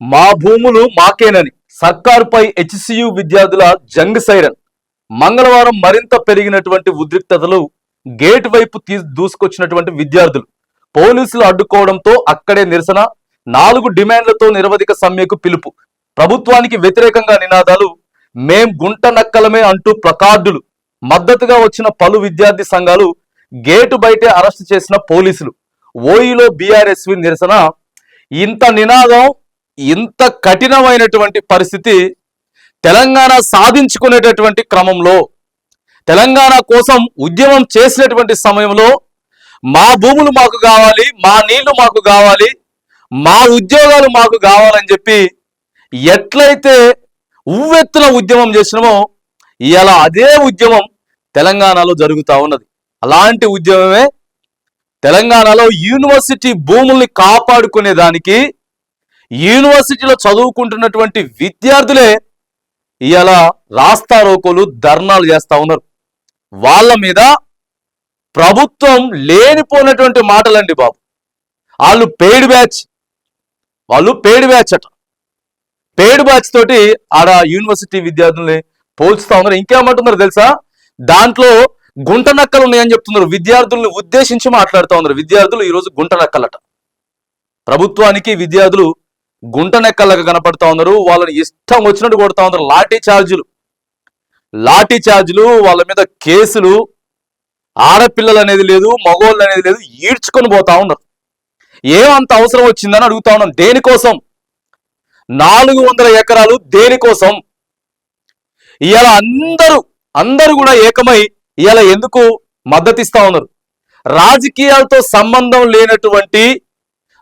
మా భూములు మాకేనని సర్కారుపై హెచ్సియు విద్యార్థుల జంగ్ సైరన్. మంగళవారం మరింత పెరిగినటువంటి ఉద్రిక్తతలు గేట్ వైపు తీ దూసుకొచ్చినటువంటి విద్యార్థులు. పోలీసులు అడ్డుకోవడంతో అక్కడే నిరసన నాలుగు డిమాండ్లతో నిరవధిక సమ్మెకు పిలుపు. ప్రభుత్వానికి వ్యతిరేకంగా నినాదాలు మేం గుంట నక్కలమే అంటూ ప్లకార్డులు. మద్దతుగా వచ్చిన పలు విద్యార్థి సంఘాలు గేటు బయటే అరెస్ట్ చేసిన పోలీసులు. ఓయిలో బీఆర్ఎస్వి నిరసన ఇంత నినాదం ఇంత కఠినమైనటువంటి పరిస్థితి తెలంగాణ సాధించుకునేటటువంటి క్రమంలో తెలంగాణ కోసం ఉద్యమం చేసినటువంటి సమయంలో మా భూములు మాకు కావాలి మా నీళ్ళు మాకు కావాలి మా ఉద్యోగాలు మాకు కావాలని చెప్పి ఎట్లయితే ఉవ్వెత్తున ఉద్యమం చేసినామో ఇలా అదే ఉద్యమం తెలంగాణలో జరుగుతూ ఉన్నది. అలాంటి ఉద్యమమే తెలంగాణలో యూనివర్సిటీ భూముల్ని కాపాడుకునే దానికి యూనివర్సిటీలో చదువుకుంటున్నటువంటి విద్యార్థులే ఇలా రాస్తా రోకోలు ధర్నాలు చేస్తా ఉన్నారు. వాళ్ళ మీద ప్రభుత్వం లేనిపోయినటువంటి మాటలండి బాబు. వాళ్ళు పెయిడ్ బ్యాచ్. వాళ్ళు పెయిడ్ బ్యాచ్ అట. పెయిడ్ బ్యాచ్ తోటి ఆడ యూనివర్సిటీ విద్యార్థుల్ని పోల్చుతా ఉన్నారు. ఇంకేమంటున్నారు తెలుసా? దాంట్లో గుంట నక్కలు ఉన్నాయని చెప్తున్నారు. విద్యార్థుల్ని ఉద్దేశించి మాట్లాడుతూ ఉన్నారు. విద్యార్థులు ఈరోజు గుంట నక్కలట. ప్రభుత్వానికి విద్యార్థులు గుంట నెక్కలాగా కనపడతా ఉన్నారు. వాళ్ళని ఇష్టం వచ్చినట్టు కొడతా ఉన్నారు. లాఠీ ఛార్జీలు లాఠీ ఛార్జీలు వాళ్ళ మీద కేసులు. ఆడపిల్లలు అనేది లేదు మగోళ్ళు అనేది లేదు ఈడ్చుకొని పోతా ఉన్నారు. ఏమంత అవసరం వచ్చిందని అడుగుతా ఉన్నాం. దేనికోసం? నాలుగు వందల ఎకరాలు దేనికోసం? ఇవాళ అందరూ అందరూ కూడా ఏకమై ఇవాళ ఎందుకు మద్దతిస్తా ఉన్నారు? రాజకీయాలతో సంబంధం లేనటువంటి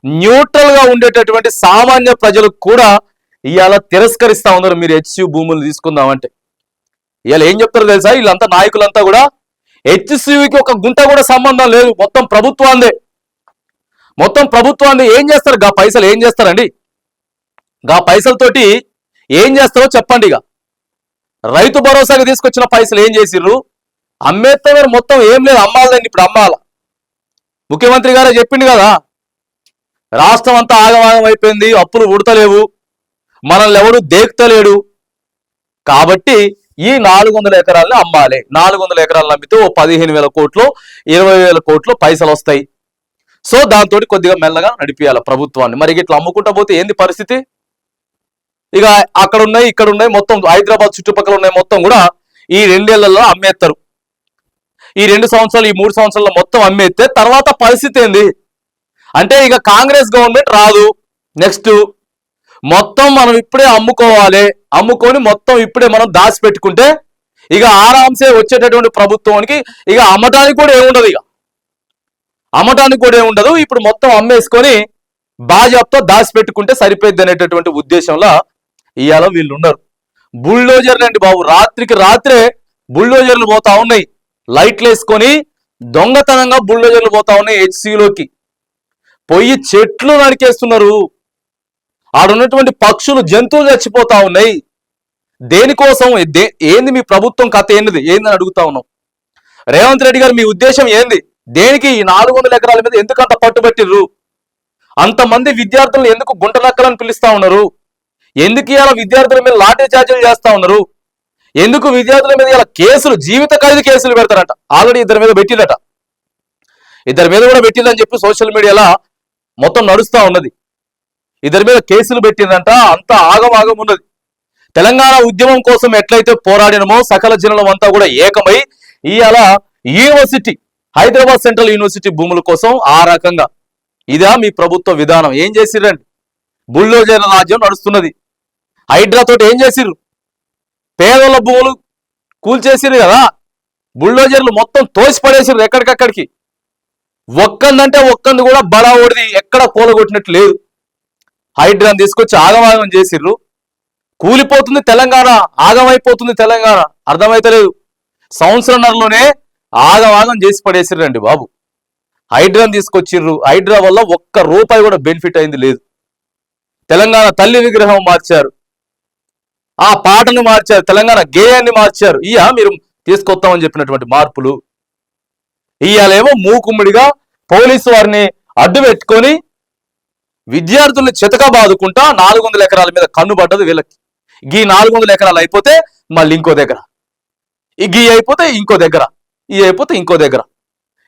న్యూట్రల్గా ఉండేటటువంటి సామాన్య ప్రజలకు కూడా ఇవాళ తిరస్కరిస్తా ఉన్నారు. మీరు హెచ్సి భూములు తీసుకుందామంటే. ఇవాళ ఏం చెప్తారు తెలుసా? వీళ్ళంతా నాయకులంతా కూడా హెచ్సివికి ఒక గుంట కూడా సంబంధం లేదు. మొత్తం ప్రభుత్వాందే మొత్తం ప్రభుత్వాన్ని ఏం చేస్తారు? గా పైసలు ఏం చేస్తారండి? గా పైసలతోటి ఏం చేస్తారో చెప్పండి ఇక. రైతు భరోసాకి తీసుకొచ్చిన పైసలు ఏం చేసిర్రు? అమ్మేస్తారు మొత్తం ఏం లేదు. అమ్మాలండి ఇప్పుడు అమ్మాల ముఖ్యమంత్రి గారే చెప్పిండు కదా. రాష్ట్రం అంతా ఆగమాగం అయిపోయింది అప్పులు ఉడతలేవు మనల్ని ఎవడు దేక్తలేడు. కాబట్టి ఈ నాలుగు వందల ఎకరాలని అమ్మాలి. నాలుగు వందల ఎకరాలను అమ్మితే ఓ పదిహేను వేల కోట్లు ఇరవై వేల కోట్లు పైసలు వస్తాయి. సో దాంతో కొద్దిగా మెల్లగా నడిపియాలి ప్రభుత్వాన్ని. మరి ఇట్లా అమ్ముకుంటా పోతే ఏంది పరిస్థితి? ఇక అక్కడ ఉన్నాయి ఇక్కడ ఉన్నాయి మొత్తం హైదరాబాద్ చుట్టుపక్కల ఉన్నాయి మొత్తం కూడా ఈ రెండేళ్ళలో అమ్మేస్తారు ఈ రెండు సంవత్సరాలు ఈ మూడు సంవత్సరాల్లో మొత్తం అమ్మేస్తే తర్వాత పరిస్థితి ఏంది? అంటే ఇక కాంగ్రెస్ గవర్నమెంట్ రాదు. నెక్స్ట్ మొత్తం మనం ఇప్పుడే అమ్ముకోవాలి. అమ్ముకొని మొత్తం ఇప్పుడే మనం దాచి పెట్టుకుంటే ఇక ఆరామ్సే వచ్చేటటువంటి ప్రభుత్వానికి ఇక అమ్మటానికి కూడా ఏముండదు ఇక. అమ్మటానికి కూడా ఏముండదు ఇప్పుడు మొత్తం అమ్మేసుకొని బాజాప్తో దాచి పెట్టుకుంటే సరిపోద్ది అనేటటువంటి ఉద్దేశంలో ఇవాళ వీళ్ళు ఉన్నారు బుల్డోజర్లు అండి బాబు? రాత్రికి రాత్రే బుల్డోజర్లు పోతా ఉన్నాయి. లైట్లు వేసుకొని దొంగతనంగా బుల్డోజర్లు పోతా ఉన్నాయి హెచ్సిలోకి పొయ్యి చెట్లు నరికేస్తున్నారు. ఆడున్నటువంటి పక్షులు జంతువులు చచ్చిపోతా ఉన్నాయి. దేనికోసం? దే- ఏంది మీ ప్రభుత్వం కథ ఏంది? ఏందని అడుగుతా ఉన్నాం. రేవంత్ రెడ్డి గారు మీ ఉద్దేశం ఏంది? దేనికి ఈ నాలుగు వందల ఎకరాల మీద ఎందుకు అంత పట్టుబట్టిర్రు అంతమంది విద్యార్థులను ఎందుకు గుంటనక్కలని పిలుస్తా ఉన్నారు? ఎందుకు ఇలా విద్యార్థుల మీద లాఠీ చార్జీలు చేస్తా ఉన్నారు? ఎందుకు విద్యార్థుల మీద ఇలా కేసులు జీవిత ఖైదు కేసులు పెడతారంట? ఆల్రెడీ ఇద్దరి మీద పెట్టిందట. ఇద్దరి మీద కూడా పెట్టిందని చెప్పి సోషల్ మీడియాలో మొత్తం నడుస్తూ ఉన్నది. ఇద్దరి మీద కేసులు పెట్టిందంట అంత ఆగమాగం ఉన్నది. తెలంగాణ ఉద్యమం కోసం ఎట్లయితే పోరాడినమో సకల జనులం అంతా కూడా ఏకమై ఇవాళ యూనివర్సిటీ హైదరాబాద్ సెంట్రల్ యూనివర్సిటీ భూముల కోసం ఆ రకంగా. ఇదా మీ ప్రభుత్వ విధానం. ఏం చేసిరండి బుల్డోజర్ రాజ్యం నడుస్తున్నది. హైడ్రాతో ఏం చేసిర్రు? పేదల భూములు కూల్చేసిర్రు కదా. బుల్డోజర్లు మొత్తం తోసిపడేసిర్రు ఎక్కడికక్కడికి? ఒక్కందంటే ఒక్కంది కూడా బడా ఓడిది ఎక్కడ కూలగొట్టినట్టు లేదు. హైడ్రాన్ తీసుకొచ్చి ఆగమాగం చేసిర్రు. కూలిపోతుంది తెలంగాణ ఆగమైపోతుంది తెలంగాణ. అర్థమైతలేదు. సంవత్సరంన్నరలోనే ఆగమాగం చేసి పడేసిర్రండి బాబు. హైడ్రాన్ తీసుకొచ్చిర్రు. హైడ్రా వల్ల ఒక్క రూపాయి కూడా బెనిఫిట్ అయింది లేదు. తెలంగాణ తల్లి విగ్రహం మార్చారు. ఆ పాటను మార్చారు. తెలంగాణ గేయాన్ని మార్చారు. ఇయా మీరు తీసుకొస్తామని చెప్పినటువంటి మార్పులు. ఇవాళేమో మూకుమ్మడిగా పోలీసు వారిని అడ్డు పెట్టుకొని విద్యార్థుల్ని చితక బాదుకుంటా నాలుగు వందల ఎకరాల మీద కన్ను పడ్డది వీళ్ళకి. గీ నాలుగు వందల ఎకరాలు అయిపోతే మళ్ళీ ఇంకో దగ్గర. ఈ గీ అయిపోతే ఇంకో దగ్గర. ఈ అయిపోతే ఇంకో దగ్గర.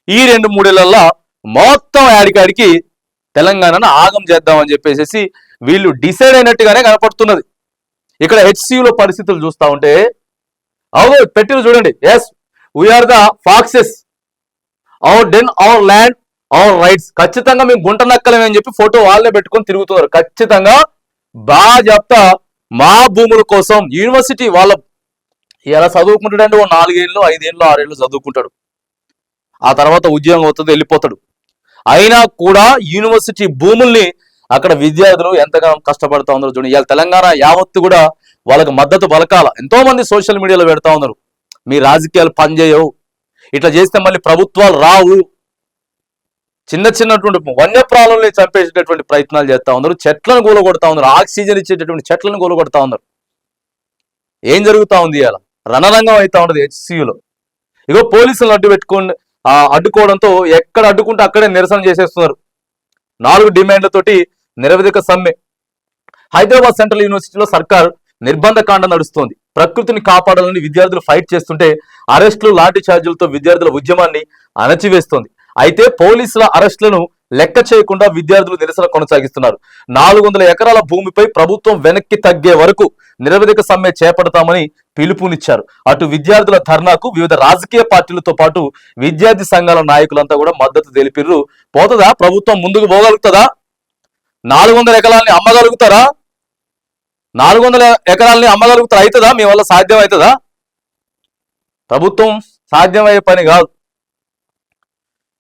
ఈ రెండు మూడేళ్ళలో మొత్తం యాడికాడికి తెలంగాణను ఆగం చేద్దామని చెప్పేసి వీళ్ళు డిసైడ్ అయినట్టుగానే కనపడుతున్నది. ఇక్కడ హెచ్సియులో పరిస్థితులు చూస్తా ఉంటే అవును పెట్టిన చూడండి. Yes we're the foxes our den our land our rights ఖచ్చితంగా మేము గుంట నక్కలేమని చెప్పి ఫోటో వాళ్ళే పెట్టుకొని తిరుగుతున్నారు. ఖచ్చితంగా బాగా చెప్తా మా భూముల కోసం యూనివర్సిటీ వాళ్ళ ఎలా చదువుకుంటాడంటే ఓ నాలుగేళ్ళు ఐదేళ్ళు ఆరేళ్ళు చదువుకుంటాడు. ఆ తర్వాత ఉద్యోగం అవుతుంది వెళ్ళిపోతాడు. అయినా కూడా యూనివర్సిటీ భూముల్ని అక్కడ విద్యార్థులు ఎంతగానో కష్టపడతా ఉన్నారు చూడండి. ఇవాళ తెలంగాణ యావత్తు కూడా వాళ్ళకి మద్దతు పలకాల. ఎంతో మంది సోషల్ మీడియాలో పెడతా ఉన్నారు. మీ రాజకీయాలు పనిచేయవు. ఇట్లా చేస్తే మళ్ళీ ప్రభుత్వాలు రావు. చిన్న చిన్నటువంటి వన్యప్రాణుల్ని చంపేసేటటువంటి ప్రయత్నాలు చేస్తా ఉన్నారు. చెట్లను కూలగొడతా ఉన్నారు. ఆక్సిజన్ ఇచ్చేటటువంటి చెట్లను కూలగొడతా ఉన్నారు. ఏం జరుగుతూ ఉంది ఇవాళ? రణరంగం అవుతా ఉండదు హెచ్సియులో ఇగో పోలీసులు అడ్డు పెట్టుకొని అడ్డుకోవడంతో ఎక్కడ అడ్డుకుంటే అక్కడే నిరసన చేసేస్తున్నారు. నాలుగు డిమాండ్లతోటి నిరవధిక సమ్మె. హైదరాబాద్ సెంట్రల్ యూనివర్సిటీలో సర్కార్ నిర్బంధ కాండ నడుస్తోంది. ప్రకృతిని కాపాడాలని విద్యార్థులు ఫైట్ చేస్తుంటే అరెస్టులు లాఠీ ఛార్జీలతో విద్యార్థుల ఉద్యమాన్ని అణచివేస్తోంది. అయితే పోలీసుల అరెస్టులను లెక్క చేయకుండా విద్యార్థులు నిరసన కొనసాగిస్తున్నారు. నాలుగు వందల ఎకరాల భూమిపై ప్రభుత్వం వెనక్కి తగ్గే వరకు నిరవధిక సమ్మె చేపడతామని పిలుపునిచ్చారు. అటు విద్యార్థుల ధర్నాకు వివిధ రాజకీయ పార్టీలతో పాటు విద్యార్థి సంఘాల నాయకులంతా కూడా మద్దతు తెలిపిర్రు. పోతుందా? ప్రభుత్వం ముందుకు పోగలుగుతుందా? నాలుగు వందల ఎకరాలని అమ్మగలుగుతారా? నాలుగు వందల ఎకరాలని అమ్మగలుగుతారు? అవుతుందా? మీ వల్ల సాధ్యం అవుతుందా ప్రభుత్వం సాధ్యమయ్యే పని కాదు.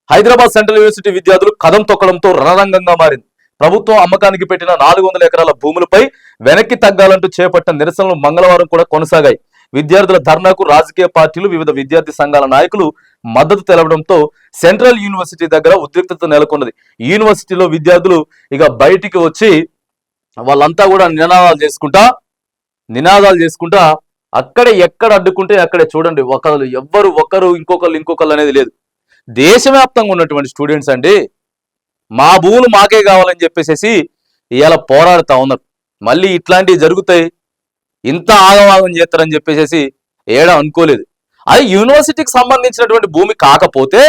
హైదరాబాద్ సెంట్రల్ యూనివర్సిటీ విద్యార్థులు కథం తొక్కడంతో రణరంగంగా మారింది. ప్రభుత్వం అమ్మకానికి పెట్టిన నాలుగు వందల ఎకరాల భూములపై వెనక్కి తగ్గాలంటూ చేపట్టిన నిరసనలు మంగళవారం కూడా కొనసాగాయి. విద్యార్థుల ధర్నాకు రాజకీయ పార్టీలు వివిధ విద్యార్థి సంఘాల నాయకులు మద్దతు తెలవడంతో సెంట్రల్ యూనివర్సిటీ దగ్గర ఉద్రిక్తత నెలకొన్నది. యూనివర్సిటీలో విద్యార్థులు ఇక బయటికి వచ్చి వాళ్ళంతా కూడా నినాదాలు చేసుకుంటా నినాదాలు చేసుకుంటా అక్కడే ఎక్కడ అడ్డుకుంటే అక్కడే చూడండి ఒకరు ఎవ్వరు ఒకరు ఇంకొకరు ఇంకొకరు అనేది లేదు. దేశవ్యాప్తంగా ఉన్నటువంటి స్టూడెంట్స్ అండి మా భూములు మాకే కావాలని చెప్పేసి ఇవాళ పోరాడుతూ ఉన్నారు. మళ్ళీ ఇట్లాంటివి జరుగుతాయి ఇంత ఆగవాగం చేస్తారని చెప్పేసి ఏడా అనుకోలేదు. అది యూనివర్సిటీకి సంబంధించినటువంటి భూమి కాకపోతే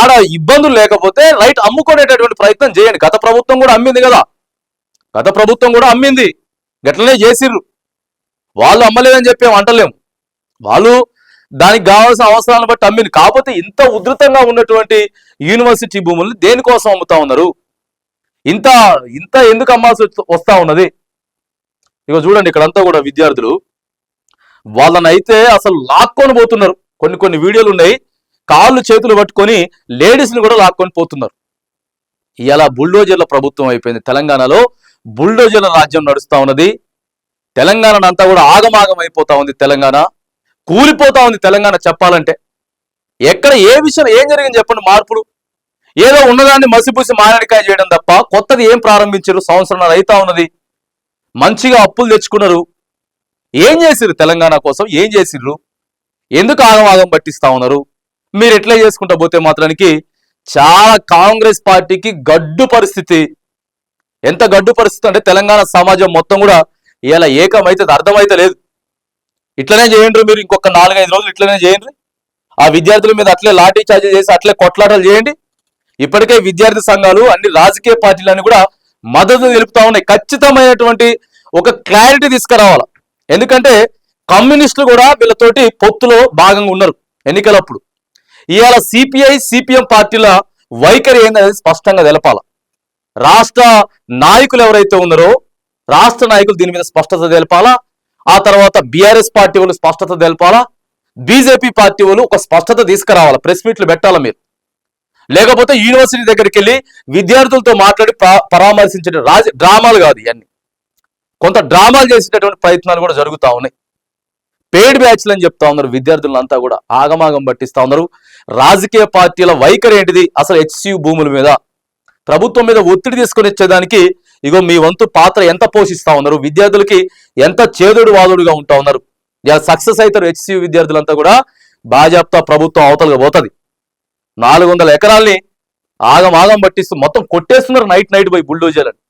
ఆడ ఇబ్బందులు లేకపోతే రైట్ అమ్ముకునేటటువంటి ప్రయత్నం చేయండి. గత ప్రభుత్వం కూడా అమ్మింది కదా. గత ప్రభుత్వం కూడా అమ్మింది. గట్లనే చేసిర్రు. వాళ్ళు అమ్మలేదని చెప్పి అంటలేము వాళ్ళు దానికి కావాల్సిన అవసరాలను బట్టి అమ్మింది. కాకపోతే ఇంత ఉధృతంగా ఉన్నటువంటి యూనివర్సిటీ భూముల్ని దేనికోసం అమ్ముతా ఉన్నారు? ఇంత ఇంత ఎందుకు అమ్మాల్సి వస్తా ఉన్నది? ఇక చూడండి ఇక్కడంతా కూడా విద్యార్థులు. వాళ్ళనైతే అసలు లాక్కొని పోతున్నారు. కొన్ని కొన్ని వీడియోలు ఉన్నాయి. కాళ్ళు చేతులు పట్టుకొని లేడీస్ని కూడా లాక్కొని పోతున్నారు. ఇలా బుల్డోజర్ల ప్రభుత్వం అయిపోయింది తెలంగాణలో. బుల్డోజర్ల రాజ్యం నడుస్తూ ఉన్నది. తెలంగాణ అంతా కూడా ఆగమాగం అయిపోతా ఉంది తెలంగాణ. కూలిపోతా ఉంది తెలంగాణ చెప్పాలంటే. ఎక్కడ ఏ విషయం ఏం జరిగింది చెప్పండి మార్పులు. ఏదో ఉన్నదాన్ని మసిపూసి మారడికాయ చేయడం తప్ప కొత్తది ఏం ప్రారంభించారు సంవత్సరం అయితా ఉన్నది. మంచిగా అప్పులు తెచ్చుకున్నారు. ఏం చేసిర్రు తెలంగాణ కోసం? ఏం చేసిర్రు? ఎందుకు ఆగమాగం పట్టిస్తా ఉన్నారు? మీరు ఎట్లా చేసుకుంటా పోతే మాత్రానికి చాలా కాంగ్రెస్ పార్టీకి గడ్డు పరిస్థితి. ఎంత గడ్డు పరిస్థితి అంటే తెలంగాణ సమాజం మొత్తం కూడా ఇలా ఏకమైతే అర్థమైతే లేదు. ఇట్లనే చేయండి మీరు ఇంకొక నాలుగైదు రోజులు ఇట్లనే చేయండి ఆ విద్యార్థుల మీద అట్లే లాఠీ చార్జీ చేసి అట్లే కొట్లాటలు చేయండి. ఇప్పటికే విద్యార్థి సంఘాలు అన్ని రాజకీయ పార్టీలన్నీ కూడా మద్దతు తెలుపుతా ఉన్నాయి. ఖచ్చితమైనటువంటి ఒక క్లారిటీ తీసుకురావాలి. ఎందుకంటే కమ్యూనిస్టులు కూడా వీళ్ళతోటి పొత్తులో భాగంగా ఉన్నారు ఎన్నికలప్పుడు. ఇవాళ సిపిఐ సిపిఎం పార్టీల వైఖరి ఏందనేది స్పష్టంగా తెలపాల. రాష్ట్ర నాయకులు ఎవరైతే ఉన్నారో రాష్ట్ర నాయకులు దీని మీద స్పష్టత తెలపాలా? ఆ తర్వాత బీఆర్ఎస్ పార్టీ వాళ్ళు స్పష్టత తెలపాలా? బీజేపీ పార్టీ వాళ్ళు ఒక స్పష్టత తీసుకురావాలా? ప్రెస్ మీట్లు పెట్టాలా మీరు? లేకపోతే యూనివర్సిటీ దగ్గరికి వెళ్ళి విద్యార్థులతో మాట్లాడి పరా- రాజ డ్రామాలు కాదు ఇవన్నీ. కొంత డ్రామాలు చేసేటటువంటి ప్రయత్నాలు కూడా జరుగుతూ ఉన్నాయి. పేడ్ బ్యాచ్లు అని చెప్తా ఉన్నారు విద్యార్థులంతా కూడా. ఆగమాగం పట్టిస్తా ఉన్నారు. రాజకీయ పార్టీల వైఖరి ఏంటిది? అసలు హెచ్సియు భూముల మీద ప్రభుత్వం మీద ఒత్తిడి తీసుకొని వచ్చేదానికి ఇగో మీ వంతు పాత్ర ఎంత పోషిస్తా ఉన్నారు? విద్యార్థులకి ఎంత చేదుడు వాదుడుగా ఉంటా ఉన్నారు? ఇలా సక్సెస్ అవుతారు హెచ్సియు విద్యార్థులంతా కూడా భాజపా ప్రభుత్వం అవతలగా పోతుంది. నాలుగు వందల ఎకరాల్ని ఆగం ఆగం పట్టిస్తూ మొత్తం కొట్టేస్తున్నారు నైట్ నైట్ పోయి బుల్డోజర్ అని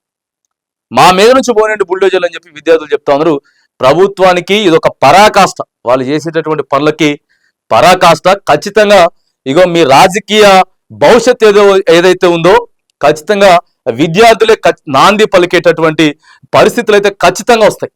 మా మీద నుంచి పోనండి బుల్డోజర్లు అని చెప్పి విద్యార్థులు చెప్తా ఉన్నారు. ప్రభుత్వానికి ఇది ఒక పరాకాష్ట. వాళ్ళు చేసేటటువంటి పనులకి పరాకాష్ట. ఖచ్చితంగా ఇగో మీ రాజకీయ భవిష్యత్ ఏదో ఏదైతే ఉందో ఖచ్చితంగా విద్యార్థులే నాంది పలికేటటువంటి పరిస్థితులు అయితే ఖచ్చితంగా వస్తాయి.